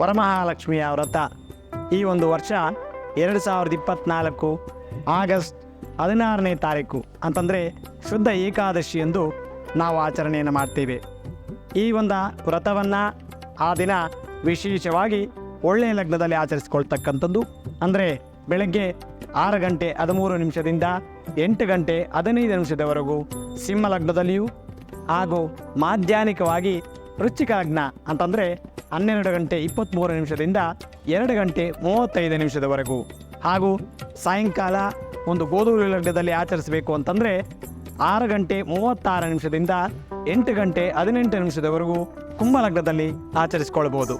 ವರಮಹಾಲಕ್ಷ್ಮಿಯ ವ್ರತ ಈ ಒಂದು ವರ್ಷ ಎರಡು ಸಾವಿರದ ಇಪ್ಪತ್ತ್ನಾಲ್ಕು ಆಗಸ್ಟ್ ಹದಿನಾರನೇ ತಾರೀಕು ಅಂತಂದರೆ ಶುದ್ಧ ಏಕಾದಶಿ ಎಂದು ನಾವು ಆಚರಣೆಯನ್ನು ಮಾಡ್ತೇವೆ. ಈ ಒಂದು ವ್ರತವನ್ನು ಆ ದಿನ ವಿಶೇಷವಾಗಿ ಒಳ್ಳೆಯ ಲಗ್ನದಲ್ಲಿ ಆಚರಿಸ್ಕೊಳ್ತಕ್ಕಂಥದ್ದು. ಅಂದರೆ ಬೆಳಗ್ಗೆ ಆರು ಗಂಟೆ ಹದಿಮೂರು ನಿಮಿಷದಿಂದ ಎಂಟು ಗಂಟೆ ಹದಿನೈದು ನಿಮಿಷದವರೆಗೂ ಸಿಂಹ ಲಗ್ನದಲ್ಲಿಯೂ ಹಾಗೂ ಮಾಧ್ಯಾಹ್ನಿಕವಾಗಿ ವೃಶ್ಚಿಕ ಲಗ್ನ ಅಂತಂದರೆ ಹನ್ನೆರಡು ಗಂಟೆ ಇಪ್ಪತ್ತ್ಮೂರು ನಿಮಿಷದಿಂದ ಎರಡು ಗಂಟೆ ಮೂವತ್ತೈದು ನಿಮಿಷದವರೆಗೂ. ಹಾಗೂ ಸಾಯಂಕಾಲ ಒಂದು ಗೋಧೂರು ಲಗ್ನದಲ್ಲಿ ಆಚರಿಸಬೇಕು ಅಂತಂದರೆ ಆರು ಗಂಟೆ ಮೂವತ್ತಾರು ನಿಮಿಷದಿಂದ ಎಂಟು ಗಂಟೆ ಹದಿನೆಂಟು ನಿಮಿಷದವರೆಗೂ ಕುಂಭ ಲಗ್ನದಲ್ಲಿ ಆಚರಿಸಿಕೊಳ್ಬೋದು.